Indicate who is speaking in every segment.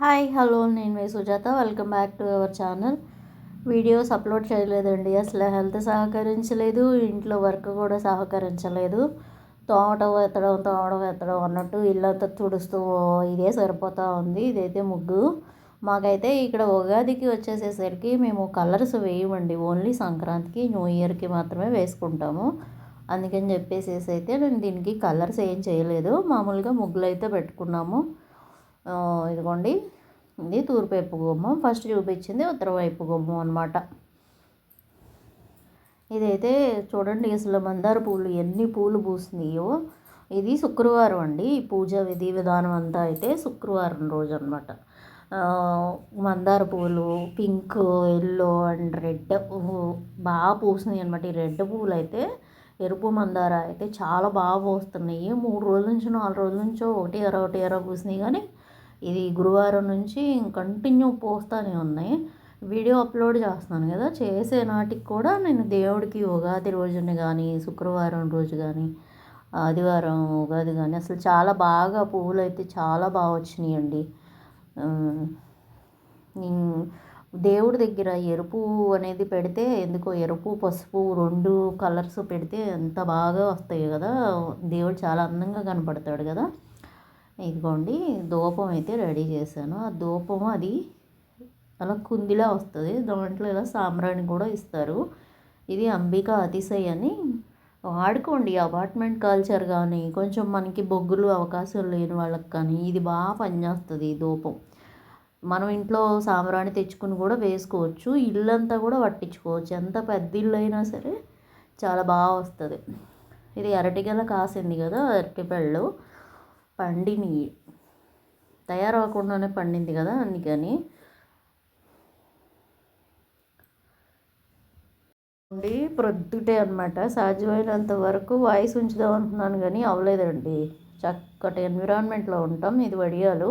Speaker 1: Hi hello నేను మీ Sujatha. Welcome back to our channel. Videos upload చేయలేదండి. అసలు health సహకరించలేదు. ఇంట్లో వర్క్ కూడా సహకరించలేదు. తోమటం ఎత్తడం తోమడం ఎత్తడం అన్నట్టు ఇల్లంతా తుడుస్తూ ఇదే సరిపోతూ ఉంది. ఇదైతే ముగ్గు. మాకైతే ఇక్కడ ఉగాదికి వచ్చేసేసరికి మేము కలర్స్ వేయమండి. ఓన్లీ సంక్రాంతికి న్యూ ఇయర్కి మాత్రమే వేసుకుంటాము. అందుకని చెప్పేసి అయితే నేను దీనికి కలర్స్ ఏం చేయలేదు. మామూలుగా ముగ్గులు అయితే పెట్టుకున్నాము. ఇదిగోండి. ఇది తూర్పు గుమ్మం. ఫస్ట్ చూపించింది ఉత్తర వైపు గుమ్మం అనమాట ఇదైతే చూడండి అసలు మందార పూలు ఎన్ని పూలు పూసినాయో. ఇది శుక్రవారం అండి. ఈ పూజ విధి విధానం అంతా అయితే శుక్రవారం రోజు అనమాట మందార పూలు పింక్ ఎల్లో అండ్ రెడ్ బాగా పూసినాయి అనమాట ఈ రెడ్ పూలు అయితే ఎరుపు మందార అయితే చాలా బాగా పూస్తున్నాయి. మూడు రోజుల నుంచి నాలుగు రోజుల నుంచో ఒకటి ఎర ఒకటి ఎర పూసినాయి కానీ ఇది గురువారం నుంచి కంటిన్యూ పోస్తూనే ఉన్నాయి. వీడియో అప్లోడ్ చేస్తున్నాను కదా చేసే నాటికి కూడా నేను దేవుడికి ఉగాది రోజుని కానీ శుక్రవారం రోజు కానీ ఆదివారం ఉగాది కానీ అసలు చాలా బాగా పువ్వులు అయితే చాలా బాగా వచ్చినాయండి. దేవుడి దగ్గర ఎరుపు అనేది పెడితే ఎందుకో ఎరుపు పసుపు రెండు కలర్స్ పెడితే ఎంత బాగా వస్తాయి కదా దేవుడు చాలా అందంగా కనపడతాడు కదా. ఇదిగోండి ధూపం అయితే రెడీ చేశాను. ఆ ధూపం అది అలా కుందిలా వస్తుంది. దాంట్లో ఇలా సాంబ్రాణి కూడా ఇస్తారు. ఇది అంబికా అతిశయ్ అని వాడుకోండి. అపార్ట్మెంట్ కల్చర్ కానీ కొంచెం మనకి బొగ్గులు అవకాశం లేని వాళ్ళకి కానీ ఇది బాగా పనిచేస్తుంది ధూపం మనం ఇంట్లో సాంబ్రాణి తెచ్చుకుని కూడా వేసుకోవచ్చు. ఇల్లంతా కూడా పట్టించుకోవచ్చు. ఎంత పెద్ద ఇల్లు అయినా సరే చాలా బాగా వస్తుంది. ఇది అరటిగల కాసింది కదా అరటిపళ్ళు. పండిని తయారవకుండానే పండింది కదా అందుకని. అండి ప్రొద్దుటే అనమాట సాధ్యమైనంత వరకు వాయిస్ ఉంచుదాం అనుకున్నాను కానీ అవ్వలేదండి. చక్కటి ఎన్విరాన్మెంట్లో ఉంటాం. ఇది వడియాలు.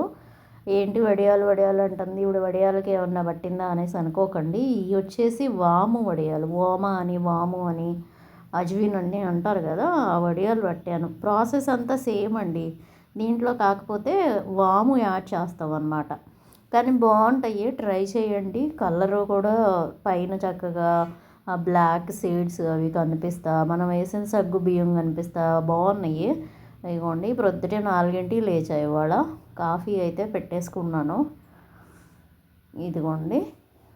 Speaker 1: ఏంటి వడియాలు? వడియాలు అంటుంది. ఇప్పుడు వడియాలకి ఏమన్నా పట్టిందా అనేసి అనుకోకండి. ఇవి వచ్చేసి వాము వడియాలు. ఓమ అని వాము అని అజ్విన్ అని అంటారు కదా. ఆ వడియాలు పట్టాను. ప్రాసెస్ అంతా సేమ్ అండి. దీంట్లో కాకపోతే వాము యాడ్ చేస్తాం అన్నమాట కానీ బాగుంటాయి. ట్రై చేయండి. కలర్ కూడా పైన చక్కగా ఆ బ్లాక్ సీడ్స్ అవి కనిపిస్తా మనం వేసిన సగ్గు బియ్యం కనిపిస్తా బాగున్నాయి. ఇదిగోండి ప్రొద్దుటే నాలుగింటికి లేచాయి ఇవాళ. కాఫీ అయితే పెట్టేసుకున్నాను. ఇదిగోండి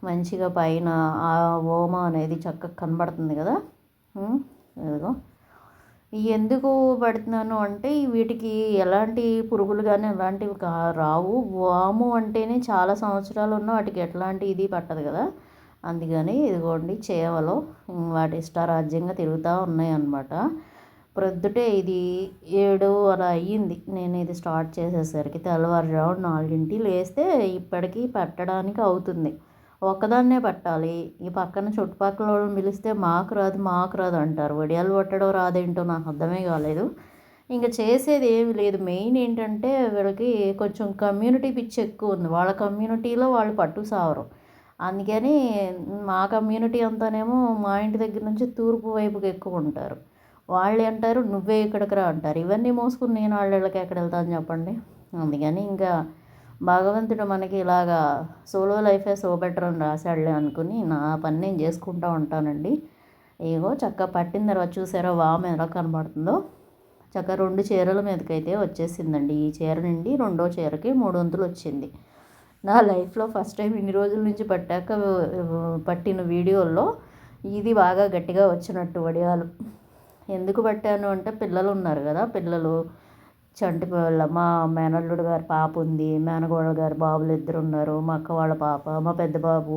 Speaker 1: మంచిగా పైన ఆ ఓమ అనేది చక్కగా కనబడుతుంది కదా. ఇదిగో. ఎందుకు పెడుతున్నాను అంటే వీటికి ఎలాంటి పురుగులు కానీ ఎలాంటివి కా రావు. వాము అంటేనే చాలా సంవత్సరాలు ఉన్న వాటికి ఎట్లాంటి ఇది పట్టదు కదా. అందుకని ఇదిగోండి చేవలు వాటి ఇష్టారాజ్యంగా తిరుగుతూ ఉన్నాయి అన్నమాట ప్రొద్దుటే ఇది ఏడు అలా అయ్యింది. నేను ఇది స్టార్ట్ చేసేసరికి తెల్లవారుజాము నాలుగింటి లేస్తే ఇప్పటికీ పెట్టడానికి అవుతుంది. ఒక్కదాన్నే పట్టాలి. ఈ పక్కన చుట్టుపక్కల వాళ్ళని పిలిస్తే మాకు రాదు మాకు రాదు అంటారు. వడియాలు పట్టడం రాదేంటో నాకు అర్థమే కాలేదు. ఇంకా చేసేది ఏమి లేదు. మెయిన్ ఏంటంటే వీళ్ళకి కొంచెం కమ్యూనిటీ పిచ్చి ఎక్కువ ఉంది. వాళ్ళ కమ్యూనిటీలో వాళ్ళు పట్టు సావరు. అందుకని మా కమ్యూనిటీ అంతానేమో మా ఇంటి దగ్గర నుంచి తూర్పు వైపుకి ఎక్కువ ఉంటారు. వాళ్ళు అంటారు నువ్వే ఇక్కడికి రా అంటారు. ఇవన్నీ మోసుకుని నేను వాళ్ళకి ఎక్కడ వెళ్తాను చెప్పండి. అందుకని ఇంకా భగవంతుడు మనకి ఇలాగా సోలో లైఫే సో బెటర్ అని రాశాడులే అనుకుని నా పని నేను చేసుకుంటూ ఉంటానండి. ఏగో చక్క పట్టిన తర్వాత చూసారో వామ ఎలా కనబడుతుందో. చక్క రెండు చీరల మీదకైతే వచ్చేసిందండి. ఈ చీర నుండి రెండో చీరకి మూడు వంతులు వచ్చింది. నా లైఫ్లో ఫస్ట్ టైం ఇన్ని రోజుల నుంచి పట్టాక పట్టిన వీడియోల్లో ఇది బాగా గట్టిగా వచ్చినట్టు వడియాలు. ఎందుకు పట్టాను అంటే పిల్లలు ఉన్నారు కదా పిల్లలు చంటి పిల్ల మా మేనల్లుడు గారి పాప ఉంది. మేనగోడ గారి బాబులు ఇద్దరు ఉన్నారు మా అక్క వాళ్ళ పాప మా పెద్ద బాబు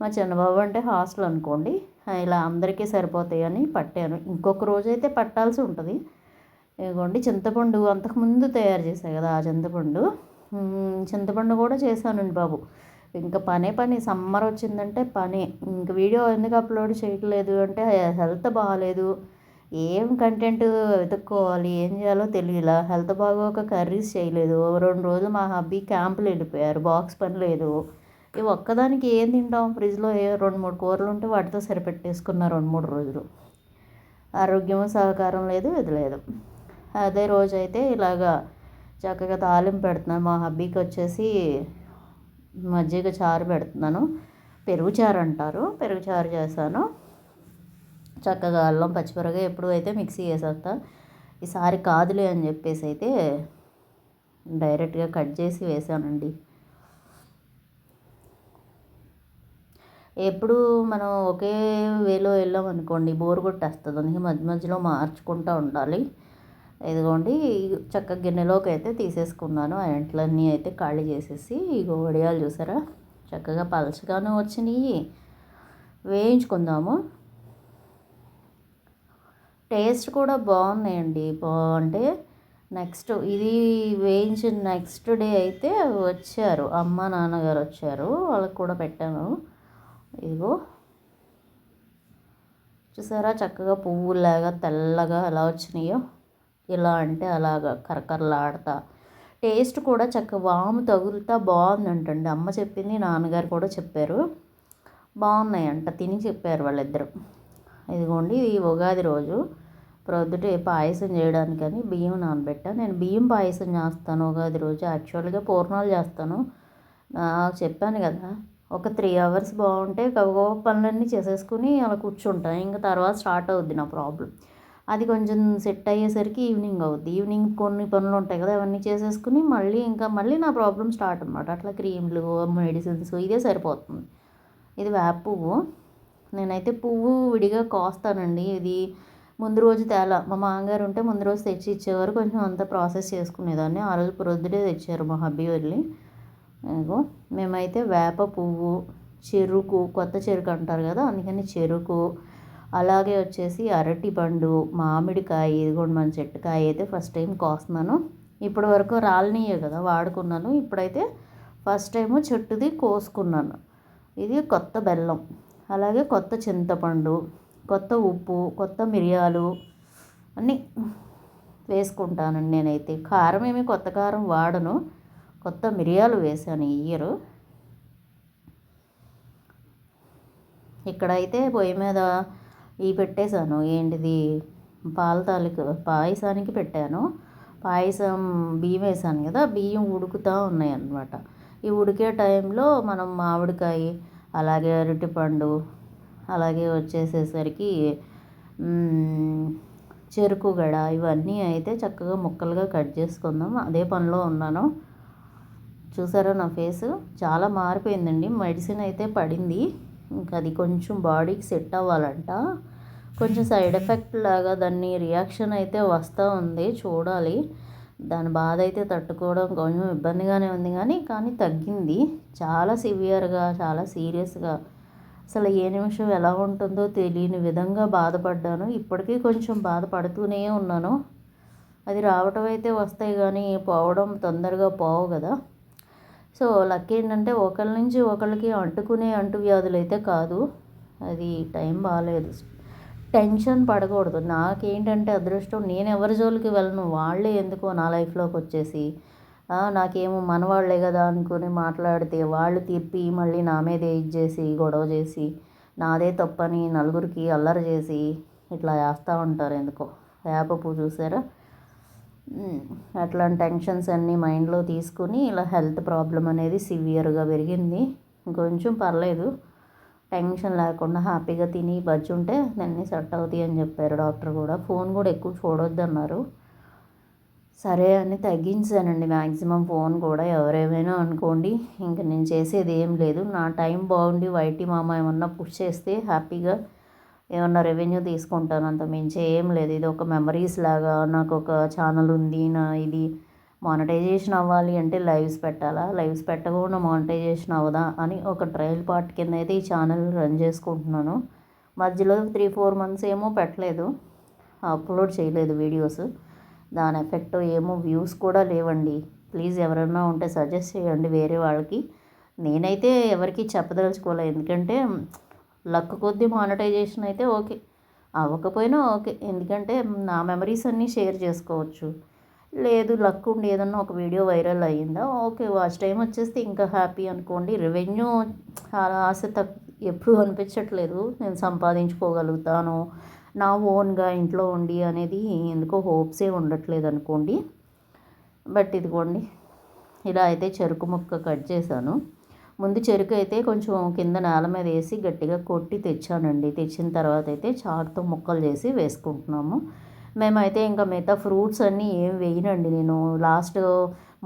Speaker 1: మా చిన్న బాబు అంటే హాస్టల్ అనుకోండి. ఇలా అందరికీ సరిపోతాయని పట్టాను. ఇంకొక రోజు అయితే పట్టాల్సి ఉంటుంది. ఇదిగోండి చింతపండు అంతకుముందు తయారు చేశాను కదా ఆ చింతపండు. చింతపండు కూడా చేశానండి బాబు. ఇంకా పనే పని. సమ్మర్ వచ్చిందంటే పనే. ఇంక వీడియో ఎందుకు అప్లోడ్ చేయట్లేదు అంటే హెల్త్ బాగాలేదు. ఏం కంటెంట్ వెతుక్కోవాలి ఏం చేయాలో తెలియలా. హెల్త్ బాగోక కర్రీస్ చేయలేదు. రెండు రోజులు మా హబ్బీ క్యాంపులు వెళ్ళిపోయారు. బాక్స్ పని లేదు. ఇవి ఒక్కదానికి ఏం తింటాం? ఫ్రిడ్జ్లో ఏ రెండు మూడు కూరలు ఉంటే వాటితో సరిపెట్టేసుకున్న రెండు మూడు రోజులు. ఆరోగ్యం సహకారం లేదు ఇది లేదు. అదే రోజైతే ఇలాగా చక్కగా తాలింపు పెడుతున్నాను మా హబ్బీకి వచ్చేసి మజ్జిగ చారు పెడుతున్నాను. పెరుగు చారు అంటారు. పెరుగు చారు చేశాను. చక్కగా అల్లం పచ్చిమిరగా ఎప్పుడు అయితే మిక్సీ వేసేస్తా ఈసారి కాదులే అని చెప్పేసి అయితే డైరెక్ట్గా కట్ చేసి వేసానండి. ఎప్పుడు మనం ఒకే వేలో వెళ్ళాం అనుకోండి బోర్ కొట్టేస్తుంది. అందుకే మధ్య మధ్యలో మార్చుకుంటూ ఉండాలి. ఇదిగోండి చక్క గిన్నెలోకి అయితే తీసేసుకున్నాను. ఆ ఎంట్లన్నీ అయితే ఖాళీ చేసేసి ఇగో వడియాలు చూసారా? చక్కగా పలచగాను వచ్చినాయి. వేయించుకుందాము. టేస్ట్ కూడా బాగున్నాయండి. అంటే నెక్స్ట్ ఇది వేయించిన నెక్స్ట్ డే అయితే వచ్చారు. అమ్మ నాన్నగారు వచ్చారు. వాళ్ళకి కూడా పెట్టాను. ఇదిగో. చూసారా? చక్కగా పువ్వులాగా తెల్లగా ఎలా వచ్చినాయో? ఇలా అంటే అలాగా కరకరలాడతా. టేస్ట్ కూడా చక్కగా వాము తగులుతా బాగుందంటండి. అమ్మ చెప్పింది నాన్నగారు కూడా చెప్పారు. బాగున్నాయంట తిని చెప్పారు వాళ్ళిద్దరు. ఇదిగోండి ఇది ఉగాది రోజు ప్రొద్దుటే పాయసం చేయడానికని బియ్యం నానబెట్టా. నేను బియ్యం పాయసం చేస్తాను ఉగాది రోజు. యాక్చువల్గా పూర్ణాలు చేస్తాను. చెప్పాను కదా ఒక త్రీ అవర్స్ బాగుంటే కవ్వ పనులన్నీ చేసేసుకుని అలా కూర్చుంటాను ఇంకా తర్వాత స్టార్ట్ అవుద్ది నా ప్రాబ్లం అది కొంచెం సెట్ అయ్యేసరికి ఈవినింగ్ అవుద్ది. ఈవినింగ్ కొన్ని పనులు ఉంటాయి కదా అవన్నీ చేసేసుకుని మళ్ళీ ఇంకా మళ్ళీ నా ప్రాబ్లం స్టార్ట్ అనమాట అట్లా క్రీమ్లు మెడిసిన్స్ ఇదే సరిపోతుంది. ఇది వేప పువ్వు. నేనైతే పువ్వు విడిగా కోస్తానండి. ఇది ముందు రోజు తేలా మా మామగారు ఉంటే ముందు రోజు తెచ్చి ఇచ్చేవారు. కొంచెం అంతా ప్రాసెస్ చేసుకునేదాన్ని. ఆ రోజు ప్రొద్దుటే తెచ్చారు మా హబ్బీ వెళ్ళి. ఇగో మేమైతే వేప పువ్వు చెరుకు కొత్త చెరుకు అంటారు కదా అందుకని చెరుకు అలాగే వచ్చేసి అరటి పండు మామిడికాయ ఇదిగోండి మన చెట్టుకాయ అయితే ఫస్ట్ టైం కోస్తున్నాను. ఇప్పటి వరకు రాలనీయే కదా వాడుకున్నాను. ఇప్పుడైతే ఫస్ట్ టైము చెట్టుది కోసుకున్నాను. ఇది కొత్త బెల్లం. అలాగే కొత్త చింతపండు కొత్త ఉప్పు కొత్త మిరియాలు అన్నీ వేసుకుంటానండి నేనైతే. కారం ఏమి కొత్త కారం వాడను. కొత్త మిరియాలు వేసాను ఈ ఇయర్. ఇక్కడైతే పొయ్యి మీద ఇవి పెట్టేశాను. ఏంటిది? పాల తాలిక పాయసానికి పెట్టాను. పాయసం బియ్యం వేసాను కదా బియ్యం ఉడుకుతూ ఉన్నాయి అన్నమాట ఈ ఉడికే టైంలో మనం మామిడికాయ అలాగే అరటిపండు అలాగే వచ్చేసేసరికి చెరుకు గడ ఇవన్నీ అయితే చక్కగా ముక్కలుగా కట్ చేసుకుందాం. అదే పనిలో ఉన్నాను. చూసారా నా ఫేస్? చాలా మారిపోయిందండి. మెడిసిన్ అయితే పడింది. ఇంకా అది కొంచెం బాడీకి సెట్ అవ్వాలంట. కొంచెం సైడ్ ఎఫెక్ట్ లాగా దాన్ని రియాక్షన్ అయితే వస్తూ ఉంది. చూడాలి. దాని బాధ అయితే తట్టుకోవడం కొంచెం ఇబ్బందిగానే ఉంది కానీ కానీ తగ్గింది. చాలా సివియర్గా చాలా సీరియస్గా. అసలు ఏ నిమిషం ఎలా ఉంటుందో తెలియని విధంగా బాధపడ్డాను. ఇప్పటికీ కొంచెం బాధపడుతూనే ఉన్నాను. అది రావటం అయితే వస్తాయి కానీ పోవడం తొందరగా పోవు కదా. సో లక్ ఏంటంటే ఒకరి నుంచి ఒకరికి అంటుకునే అంటువ్యాధులు అయితే కాదు. అది టైం బాగాలేదు టెన్షన్ పడకూడదు. నాకేంటంటే అదృష్టం నేను ఎవరి జోలికి వెళ్ళను వాళ్ళే ఎందుకో నా లైఫ్లోకి వచ్చేసి నాకేమో మనవాళ్ళే కదా అనుకుని మాట్లాడితే వాళ్ళు తిప్పి మళ్ళీ నా మీదే ఇది చేసి గొడవ చేసి నాదే తప్పని నలుగురికి అల్లరి చేసి ఇట్లా వేస్తూ ఉంటారు ఎందుకో. వేప పువ్వు చూసారా? అట్లాంటి టెన్షన్స్ అన్నీ మైండ్లో తీసుకుని ఇలా హెల్త్ ప్రాబ్లం అనేది సివియర్గా పెరిగింది. ఇంకొంచెం పర్లేదు. టెన్షన్ లేకుండా హ్యాపీగా తిని బజ్జి ఉంటే అన్నీ సెట్ అవుతాయి అని చెప్పారు డాక్టర్ కూడా. ఫోన్ కూడా ఎక్కువ చూడొద్దన్నారు. సరే అని తగ్గించానండి. మ్యాక్సిమం ఫోన్ కూడా ఎవరేమైనా అనుకోండి. ఇంక నేను చేసేది ఏం లేదు. నా టైం బాగుండి వైటీ మామ ఏమన్నా పుష్ చేస్తే హ్యాపీగా ఏమన్నా రెవెన్యూ తీసుకుంటాను. అంత మించి ఏం లేదు. ఇది ఒక మెమరీస్ లాగా నాకు ఒక ఛానల్ ఉంది నా ఇది మానిటైజేషన్ అవ్వాలి అంటే లైవ్స్ పెట్టాలా? లైవ్స్ పెట్టకుండా మానిటైజేషన్ అవ్వదా? అని ఒక ట్రయల్ పార్ట్ కింద అయితే ఈ ఛానల్ రన్ చేసుకుంటున్నాను. మధ్యలో త్రీ ఫోర్ మంత్స్ ఏమో పెట్టలేదు. అప్లోడ్ చేయలేదు వీడియోస్. దాని ఎఫెక్ట్ ఏమో వ్యూస్ కూడా లేవండి. ప్లీజ్ ఎవరైనా ఉంటే సజెస్ట్ చేయండి వేరే వాళ్ళకి. నేనైతే ఎవరికి చెప్పదలుచుకోలేదు ఎందుకంటే లక్ కొద్ది మానిటైజేషన్ అయితే ఓకే. అవ్వకపోయినా ఓకే. ఎందుకంటే నా మెమరీస్ అన్నీ షేర్ చేసుకోవచ్చు. లేదు లక్ ఉండి ఏదన్నా ఒక వీడియో వైరల్ అయ్యిందా ఓకే వాచ్ టైం వచ్చేస్తే ఇంకా హ్యాపీ అనుకోండి. రెవెన్యూ ఆశ తక్ ఎప్పుడు అనిపించట్లేదు. నేను సంపాదించుకోగలుగుతాను. నా ఓన్గా ఇంట్లో ఉండి అనేది ఎందుకో హోప్సే ఉండట్లేదు అనుకోండి. బట్ ఇదిగోండి ఇలా అయితే చెరుకు ముక్క కట్ చేశాను. ముందు చెరుకు అయితే కొంచెం కింద నేల మీద వేసి గట్టిగా కొట్టి తెచ్చానండి. తెచ్చిన తర్వాత అయితే చాటుతో ముక్కలు చేసి వేసుకుంటున్నాము. మేమైతే ఇంకా మిగతా ఫ్రూట్స్ అన్నీ ఏం వేయనండి నేను. లాస్ట్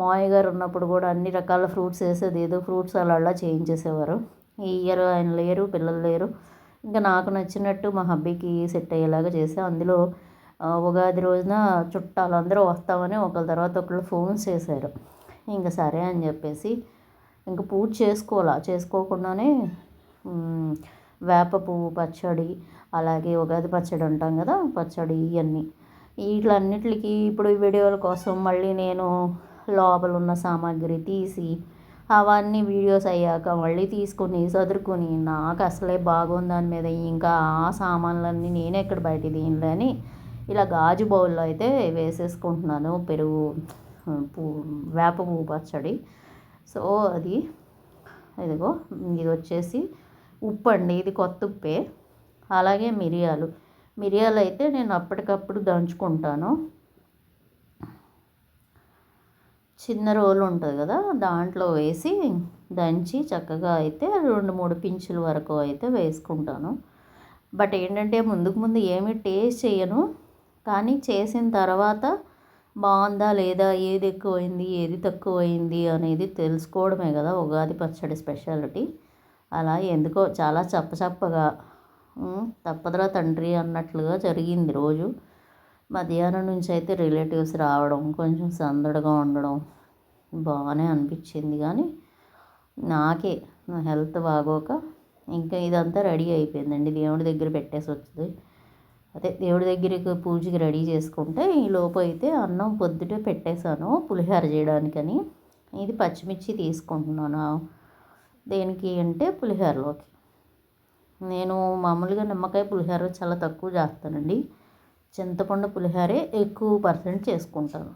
Speaker 1: మావయ్య గారు ఉన్నప్పుడు కూడా అన్ని రకాల ఫ్రూట్స్ వేసేది. ఏదో ఫ్రూట్స్ అలా అలా చేయించేసేవారు ఈ ఇయర్ ఆయన లేరు పిల్లలు లేరు. ఇంకా నాకు నచ్చినట్టు మా హబ్బీకి సెట్ అయ్యేలాగా చేసా అందులో ఉగాది రోజున చుట్టాలు అందరూ వస్తామని ఒకరి తర్వాత ఒకళ్ళు ఫోన్ చేశారు. ఇంకా సరే అని చెప్పేసి ఇంకా పూజ చేసుకోవాలా? చేసుకోకుండానే వేప పువ్వు పచ్చడి అలాగే ఉగాది పచ్చడి అంటాం కదా పచ్చడి ఇవన్నీ వీటిలన్నిటికి ఇప్పుడు వీడియోల కోసం మళ్ళీ నేను లోపల ఉన్న సామాగ్రి తీసి అవన్నీ వీడియోస్ అయ్యాక మళ్ళీ తీసుకొని సదురుకొని నాకు అసలే బాగుంది దాని మీద ఇంకా ఆ సామాన్లన్నీ నేనే ఇక్కడ బయట దీనిలోని ఇలా గాజు బౌల్లో అయితే వేసేసుకుంటున్నాను పెరుగు వేప పువ్వు పచ్చడి. సో అది ఇదిగో ఇది వచ్చేసి ఉప్పు అండి ఇది కొత్త ఉప్పే. అలాగే మిరియాలు. మిరియాలు అయితే నేను అప్పటికప్పుడు దంచుకుంటాను. చిన్న రోలు ఉంటుంది కదా దాంట్లో వేసి దంచి చక్కగా అయితే రెండు మూడు పించుల వరకు అయితే వేసుకుంటాను. బట్ ఏంటంటే ముందుకు ముందు ఏమి టేస్ట్ చేయను. కానీ చేసిన తర్వాత బాగుందా లేదా ఏది ఎక్కువైంది ఏది తక్కువైంది అనేది తెలుసుకోవడమే కదా ఉగాది పచ్చడి స్పెషాలిటీ. అలా ఎందుకో చాలా చప్పచప్పగా తప్పదురా తండ్రి అన్నట్లుగా జరిగింది రోజు. మధ్యాహ్నం నుంచి అయితే రిలేటివ్స్ రావడం కొంచెం సందడిగా ఉండడం బాగానే అనిపించింది. కానీ నాకే నా హెల్త్ బాగోక ఇంకా ఇదంతా రెడీ అయిపోయిందండి. దేవుడి దగ్గర పెట్టేసి వచ్చింది. అదే దేవుడి దగ్గరికి పూజకి రెడీ చేసుకుంటే ఈ లోపు అయితే అన్నం పొద్దుటే పెట్టేశాను పులిహోర చేయడానికని. ఇది పచ్చిమిర్చి తీసుకుంటున్నాను. దేనికి అంటే పులిహోరలోకి. నేను మామూలుగా నిమ్మకాయ పులిహోర చాలా తక్కువ చేస్తానండి. చింతపండు పులిహోరే ఎక్కువ పర్సెంట్ చేసుకుంటాను.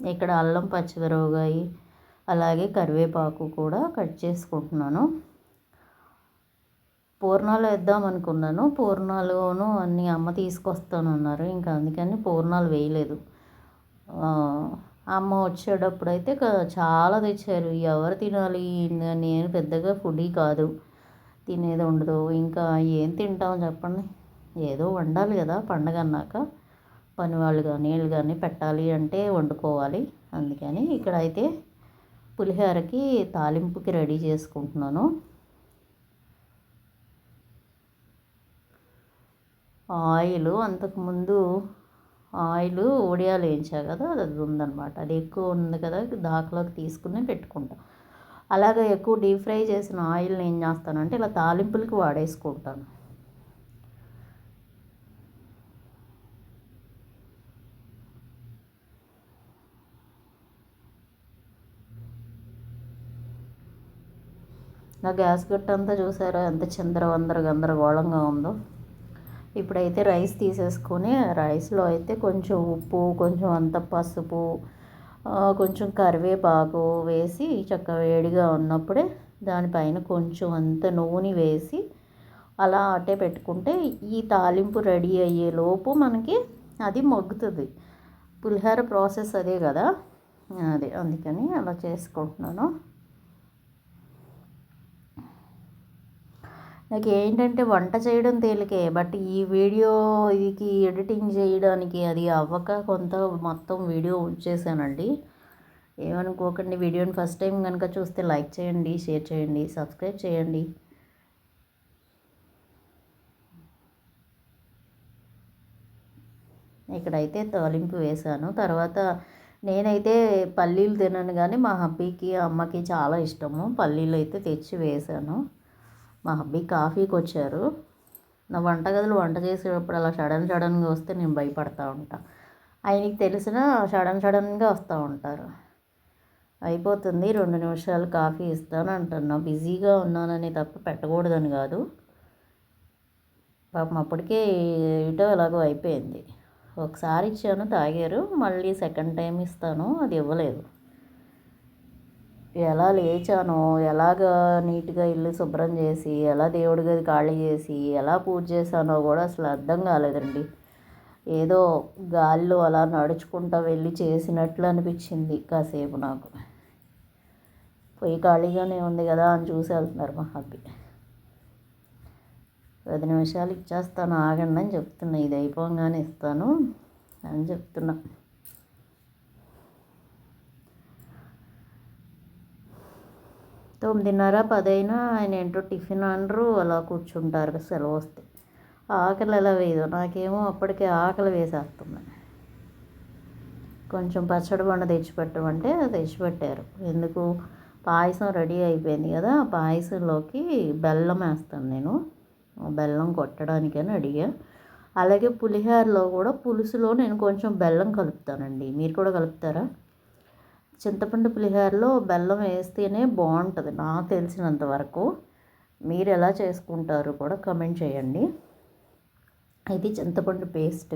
Speaker 1: ఇక్కడ అల్లం పచ్చిమిరపకాయ అలాగే కరివేపాకు కూడా కట్ చేసుకుంటున్నాను. పూర్ణాలు వేద్దాం అనుకున్నాను. పూర్ణాలును అన్నీ అమ్మ తీసుకొస్తాను అన్నారు ఇంకా అందుకని పూర్ణాలు వేయలేదు. అమ్మ వచ్చేటప్పుడు అయితే చాలా తెచ్చారు. ఎవరు తినాలి? నేను పెద్దగా ఫుడీ కాదు. తినేది ఉండదు. ఇంకా ఏం తింటాం చెప్పండి? ఏదో వండాలి కదా పండగ అన్నాక. పని వాళ్ళు కానీ వీళ్ళు కానీ పెట్టాలి అంటే వండుకోవాలి. అందుకని ఇక్కడైతే పులిహోరకి తాలింపుకి రెడీ చేసుకుంటున్నాను. ఆయిల్ అంతకుముందు ఆయిల్ ఒడియాలు వేయించా కదా అది ఉందన్నమాట అది ఎక్కువ ఉంది కదా దాకలోకి తీసుకుని పెట్టుకుంటాను అలాగే ఎక్కువ డీప్ ఫ్రై చేసిన ఆయిల్ని ఏం చేస్తానంటే ఇలా తాలింపులకి వాడేసుకుంటాను. నా గ్యాస్ గట్ట అంతా చూసారా ఎంత చిందరవందర గందరగోళంగా ఉందో. ఇప్పుడైతే రైస్ తీసేసుకొని రైస్లో అయితే కొంచెం ఉప్పు కొంచెం అంత పసుపు కొంచెం కరివేపాకు వేసి చక్క వేడిగా ఉన్నప్పుడే దానిపైన కొంచెం అంత నూనె వేసి అలా అట్టే పెట్టుకుంటే ఈ తాలింపు రెడీ అయ్యేలోపు మనకి అది మొగ్గుతుంది. పులిహోర ప్రాసెస్ అదే కదా? అదే అందుకని అలా చేసుకుంటున్నాను. నాకు ఏంటంటే వంట చేయడం తేలికే బట్ ఈ వీడియో ఇది ఎడిటింగ్ చేయడానికి అది అవ్వక కొంత మొత్తం వీడియో ఉంచేసానండి. ఏమనుకోకండి వీడియోని ఫస్ట్ టైం కనుక చూస్తే లైక్ చేయండి షేర్ చేయండి సబ్స్క్రైబ్ చేయండి. ఇక్కడైతే తాలింపు వేశాను. తర్వాత నేనైతే పల్లీలు తినను కానీ మా హబ్బీకి అమ్మకి చాలా ఇష్టము. పల్లీలు అయితే తెచ్చి వేశాను. మా హబ్బీ కాఫీకి వచ్చారు నా వంటగదిలో వంట చేసేటప్పుడు అలా సడన్ సడన్గా వస్తే నేను భయపడతా ఉంటా. ఆయనకి తెలిసిన సడన్ సడన్గా వస్తూ ఉంటారు. అయిపోతుంది రెండు నిమిషాలు కాఫీ ఇస్తాను అంటున్నా. బిజీగా ఉన్నానని తప్ప పెట్టకూడదని కాదు. పాపం అప్పటికే ఏటో ఎలాగో అయిపోయింది. ఒకసారి ఇచ్చాను తాగారు. మళ్ళీ సెకండ్ టైం ఇస్తాను అది ఇవ్వలేదు. ఎలా లేచానో ఎలాగ నీట్గా ఇల్లు శుభ్రం చేసి ఎలా దేవుడి గది ఖాళీ చేసి ఎలా పూజ చేశానో కూడా అసలు అర్థం కాలేదండి. ఏదో గాల్లో అలా నడుచుకుంటూ వెళ్ళి చేసినట్లు అనిపించింది కాసేపు నాకు. పొయ్యి ఖాళీగానే ఉంది కదా అని చూసి వెళ్తున్నారు మా హ్యాపీ పది నిమిషాలు ఇచ్చేస్తాను ఆగండి అని చెప్తున్నా. ఇది అయిపోగానే ఇస్తాను అని చెప్తున్నా. తొమ్మిదిన్నర పదైనా ఆయన ఏంటో టిఫిన్ అనరు అలా కూర్చుంటారు సెలవు వస్తే. ఆకలి ఎలా వేయదు. నాకేమో అప్పటికే ఆకలి వేసేస్తుంది. కొంచెం పచ్చడి బండ తెచ్చిపెట్టమంటే తెచ్చిపెట్టారు. ఎందుకు? పాయసం రెడీ అయిపోయింది కదా ఆ పాయసంలోకి బెల్లం వేస్తాను నేను. బెల్లం కొట్టడానికని అడిగా. అలాగే పులిహోరలో కూడా పులుసులో నేను కొంచెం బెల్లం కలుపుతానండి. మీరు కూడా కలుపుతారా? చింతపండు పులిహోరలో బెల్లం వేస్తేనే బాగుంటుంది నాకు తెలిసినంత వరకు. మీరు ఎలా చేసుకుంటారు కూడా కమెంట్ చేయండి. ఇది చింతపండు పేస్ట్.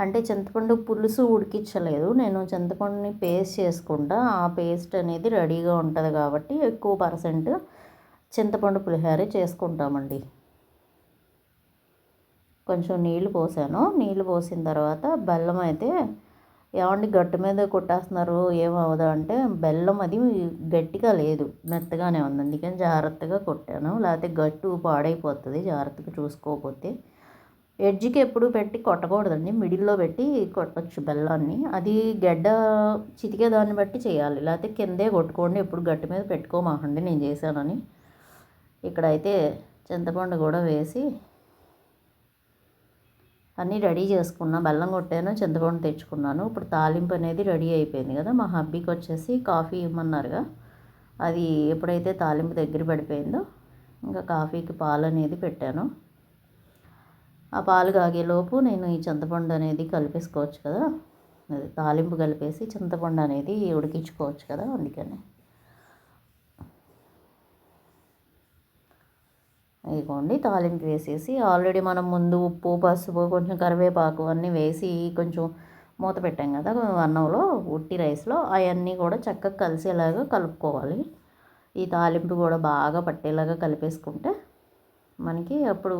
Speaker 1: అంటే చింతపండు పులుసు ఉడికించలేదు. నేను చింతపండుని పేస్ట్ చేసుకుంటా. ఆ పేస్ట్ అనేది రెడీగా ఉంటుంది కాబట్టి ఎక్కువ పర్సెంట్ చింతపండు పులిహోర చేసుకుంటామండి. కొంచెం నీళ్ళు పోసాను. నీళ్ళు పోసిన తర్వాత బెల్లం అయితే ఏమండి గట్టు మీద కొట్టేస్తున్నారు ఏమవదా అంటే బెల్లం అది గట్టిగా లేదు మెత్తగానే ఉంది. అందుకని జాగ్రత్తగా కొట్టాను. లేకపోతే గట్టు పాడైపోతుంది జాగ్రత్తగా చూసుకోకపోతే. ఎడ్జ్కి ఎప్పుడు పెట్టి కొట్టకూడదండి. మిడిల్లో పెట్టి కొట్టచ్చు బెల్లాన్ని. అది గడ్డ చితికే దాన్ని బట్టి చేయాలి. లేకపోతే కిందే కొట్టుకోండి ఎప్పుడు గట్టి మీద పెట్టుకోమాకండి నేను చేశానని. ఇక్కడైతే చింతపండు కూడా వేసి అన్నీ రెడీ చేసుకున్నా బెల్లం కొట్టాను చింతపండు తెచ్చుకున్నాను. ఇప్పుడు తాలింపు అనేది రెడీ అయిపోయింది కదా మా హబ్బీకి వచ్చేసి కాఫీ ఇవ్వమన్నారుగా అది ఎప్పుడైతే తాలింపు దగ్గర పడిపోయిందో ఇంకా కాఫీకి పాలు అనేది పెట్టాను. ఆ పాలు కాగేలోపు నేను ఈ చింతపండు అనేది కలిపేసుకోవచ్చు కదా. అది తాలింపు కలిపేసి చింతపండు అనేది ఉడికించుకోవచ్చు కదా అందుకని. ఇదిగోండి తాలింపు వేసేసి ఆల్రెడీ మనం ముందు ఉప్పు పసుపు కొంచెం కరివేపాకు అన్నీ వేసి కొంచెం మూత పెట్టాం కదా అన్నంలో ఉట్టి రైస్లో అవన్నీ కూడా చక్కగా కలిసేలాగా కలుపుకోవాలి. ఈ తాలింపు కూడా బాగా పట్టేలాగా కలిపేసుకుంటే మనకి అప్పుడు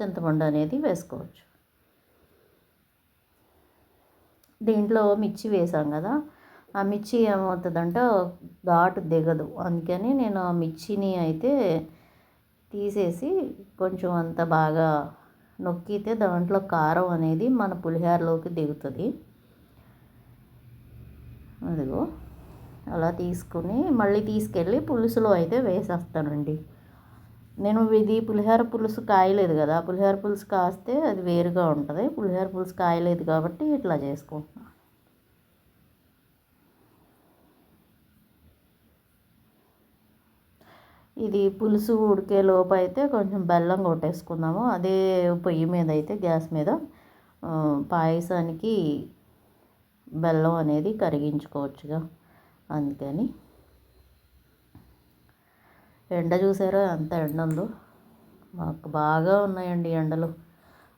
Speaker 1: చింతపండు అనేది వేసుకోవచ్చు. దీంట్లో మిర్చి వేసాం కదా ఆ మిర్చి ఏమవుతుందంటే ఘాటు దిగదు. అందుకని నేను ఆ మిర్చిని అయితే తీసేసి కొంచెం అంత బాగా నొక్కితే దాంట్లో కారం అనేది మన పులిహోరలోకి దిగుతుంది. అదిగో అలా తీసుకుని మళ్ళీ తీసుకెళ్ళి పులుసులో అయితే వేసేస్తానండి. నేను ఇది పులిహోర పులుసు కాయలేదు కదా పులిహోర పులుసు కాస్తే అది వేరుగా ఉంటుంది. పులిహోర పులుసు కాయలేదు కాబట్టి ఇట్లా చేసుకుంటున్నాను ఇది పులుసు ఉడికే లోపు అయితే కొంచెం బెల్లం కొట్టేసుకుందాము. అదే పొయ్యి మీద అయితే గ్యాస్ మీద పాయసానికి బెల్లం అనేది కరిగించుకోవచ్చుగా. అందుకని. ఎండ చూసారో? ఎంత ఎండ ఉందో. మాకు బాగా ఉన్నాయండి ఎండలు.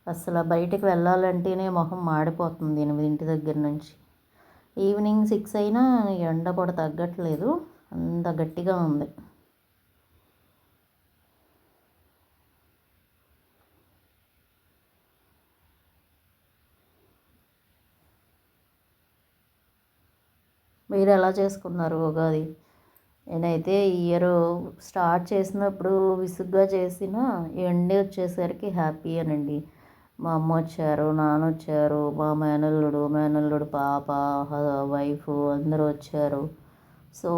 Speaker 1: అసలు బయటికి వెళ్ళాలంటేనే మొహం మాడిపోతుంది ఎనిమిదింటి దగ్గర నుంచి. ఈవినింగ్ సిక్స్ అయినా ఎండ కూడా తగ్గట్లేదు. అంత గట్టిగా ఉంది. మీరు ఎలా చేసుకున్నారు ఉగాది? నేనైతే ఈ ఇయర్ స్టార్ట్ చేసినప్పుడు విసుగ్గా చేసిన ఎండ్ వచ్చేసరికి హ్యాపీ అనండి. మా అమ్మ వచ్చారు నాన్న వచ్చారు మా మేనల్లుడు మేనల్లుడు పాప వైఫ్ అందరూ వచ్చారు. సో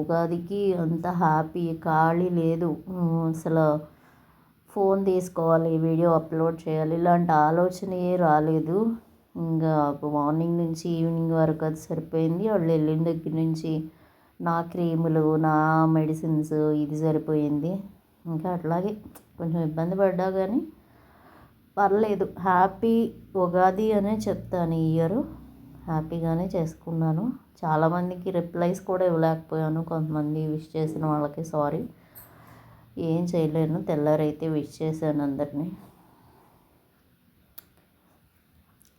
Speaker 1: ఉగాదికి అంత హ్యాపీ ఖాళీ లేదు. అసలు ఫోన్ తీసుకోవాలి వీడియో అప్లోడ్ చేయాలి ఇలాంటి ఆలోచనే రాలేదు. ఇంకా మార్నింగ్ నుంచి ఈవినింగ్ వరకు అది సరిపోయింది. వాళ్ళు వెళ్ళిన దగ్గర నుంచి నా క్రీములు నా మెడిసిన్స్ ఇది సరిపోయింది. ఇంకా అట్లాగే కొంచెం ఇబ్బంది పడ్డా కానీ పర్లేదు. హ్యాపీ ఉగాది అనే చెప్తాను ఈ ఇయర్. హ్యాపీగానే చేసుకున్నాను. చాలామందికి రిప్లైస్ కూడా ఇవ్వలేకపోయాను. కొంతమంది విష్ చేసిన వాళ్ళకి సారీ. ఏం చేయలేను. తెల్లారైతే విష్ చేశాను అందరినీ.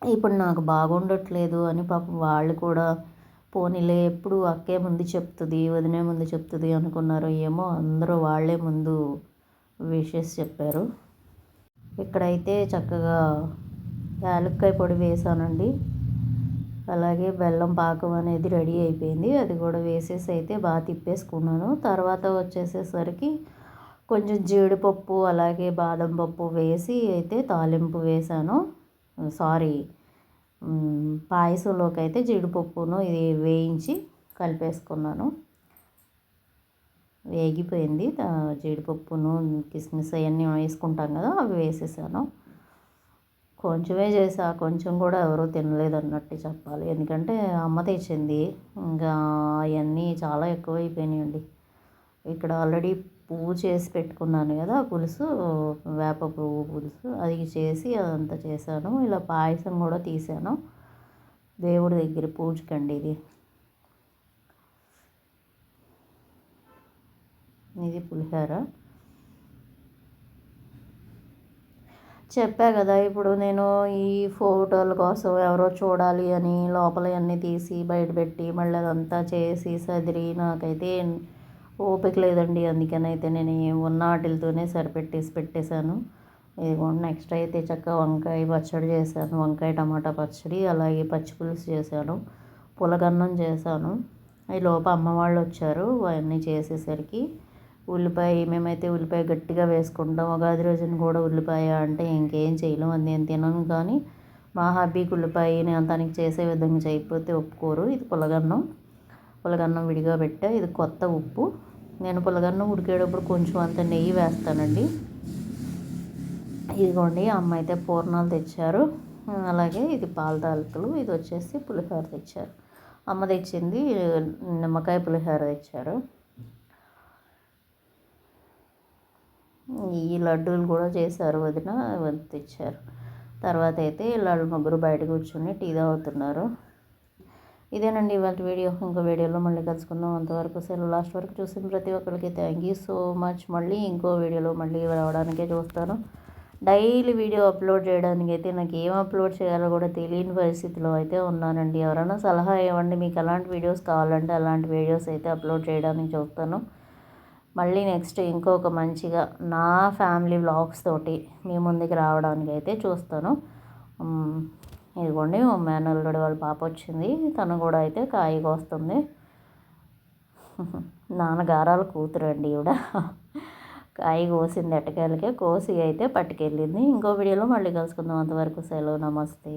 Speaker 1: ఇప్పుడు నాకు బాగుండట్లేదు అని పాపం వాళ్ళు కూడా పోనీలే ఎప్పుడు అక్కే ముందు చెప్తుంది వదినే ముందు చెప్తుంది అనుకున్నారు ఏమో అందరూ వాళ్ళే ముందు విషెస్ చెప్పారు. ఇక్కడైతే చక్కగా యాలక్కాయ పొడి వేసానండి. అలాగే బెల్లం పాకం అనేది రెడీ అయిపోయింది. అది కూడా వేసేసి అయితే బాగా తిప్పేసుకున్నాను. తర్వాత వచ్చేసేసరికి కొంచెం జీడిపప్పు అలాగే బాదం పప్పు వేసి అయితే తాలింపు వేసాను. సారీ పాయసంలోకి అయితే జీడిపప్పును ఇది వేయించి కలిపేసుకున్నాను. వేగిపోయింది. జీడిపప్పును కిస్మిస్ అవన్నీ వేసుకుంటాం కదా అవి వేసేసాను. కొంచెమే చేసా కొంచెం కూడా ఎవరూ తినలేదు అన్నట్టు చెప్పాలి. ఎందుకంటే అమ్మ తెచ్చింది. ఇంకా అవన్నీ చాలా ఎక్కువైపోయినాయండి. ఇక్కడ ఆల్రెడీ పువ్వు చేసి పెట్టుకున్నాను కదా పులుసు వేప పువ్వు పులుసు అది చేసి అదంతా చేశాను. ఇలా పాయసం కూడా తీసాను దేవుడి దగ్గర పూజకండి ఇది. ఇది పులిహోర. చెప్పా కదా ఇప్పుడు నేను ఈ ఫోటోల కోసం ఎవరో చూడాలి అని లోపల అన్నీ తీసి బయట పెట్టి మళ్ళీ అదంతా చేసి సదిరి నాకైతే ఓపిక లేదండి. అందుకనైతే నేను ఉన్న వాటితోనే సరిపెట్టేసి పెట్టేశాను. ఇదిగోండి నెక్స్ట్ అయితే చక్కగా వంకాయ పచ్చడి చేశాను. వంకాయ టమాటా పచ్చడి అలాగే పచ్చి పులుసు చేశాను. పులగన్నం చేశాను. ఈ లోప అమ్మ వాళ్ళు వచ్చారు. అవన్నీ చేసేసరికి ఉల్లిపాయ మేమైతే ఉల్లిపాయ గట్టిగా వేసుకుంటాం. ఉగాది రోజున కూడా ఉల్లిపాయ అంటే ఇంకేం చేయలేం. అది నేను తినను కానీ మా హబ్బీకి ఉల్లిపాయ తనకి చేసే విధంగా చేయకపోతే ఒప్పుకోరు. ఇది పులగన్నం. పులగన్నం విడిగా పెట్టా. ఇది కొత్త ఉప్పు. నేను పులగన్నం ఉడికేటప్పుడు కొంచెం అంత నెయ్యి వేస్తానండి. ఇదిగోండి అమ్మ అయితే పూర్ణాలు తెచ్చారు. అలాగే ఇది పాల తాలికలు ఇది వచ్చేసి పులిహోర తెచ్చారు. అమ్మ తెచ్చింది నిమ్మకాయ పులిహోర తెచ్చారు. ఈ లడ్డూలు కూడా చేశారు వదిన తెచ్చారు. తర్వాత అయితే వాళ్ళు ముగ్గురు బయట కూర్చొని టీ తాగుతున్నారు. ఇదేనండి ఇవాళ వీడియో. ఇంకో వీడియోలో మళ్ళీ కలుసుకుందాం. అంతవరకు సెలవు లాస్ట్ వరకు చూసిన ప్రతి ఒక్కరికి థ్యాంక్ యూ సో మచ్ మళ్ళీ ఇంకో వీడియోలో మళ్ళీ రావడానికే చూస్తాను. డైలీ వీడియో అప్లోడ్ చేయడానికి అయితే నాకు ఏం అప్లోడ్ చేయాలో కూడా తెలియని పరిస్థితిలో అయితే ఉన్నానండి. ఎవరైనా సలహా ఇవ్వండి మీకు ఎలాంటి వీడియోస్ కావాలంటే అలాంటి వీడియోస్ అయితే అప్లోడ్ చేయడానికి చూస్తాను. మళ్ళీ నెక్స్ట్ ఇంకొక మంచిగా నా ఫ్యామిలీ వ్లాగ్స్ తోటి మీ ముందుకు రావడానికి అయితే చూస్తాను ఇదిగోండి మేనల్లుడి వాళ్ళ పాప వచ్చింది. తను కూడా అయితే కాయగా వస్తుంది నాన్నగారాలు కూతురండి ఈవిడ. కాయ కోసింది ఎట్టకేలకే కోసి అయితే పట్టుకెళ్ళింది. ఇంకో వీడియోలో మళ్ళీ కలుసుకుందాం. అంతవరకు సెలవు నమస్తే.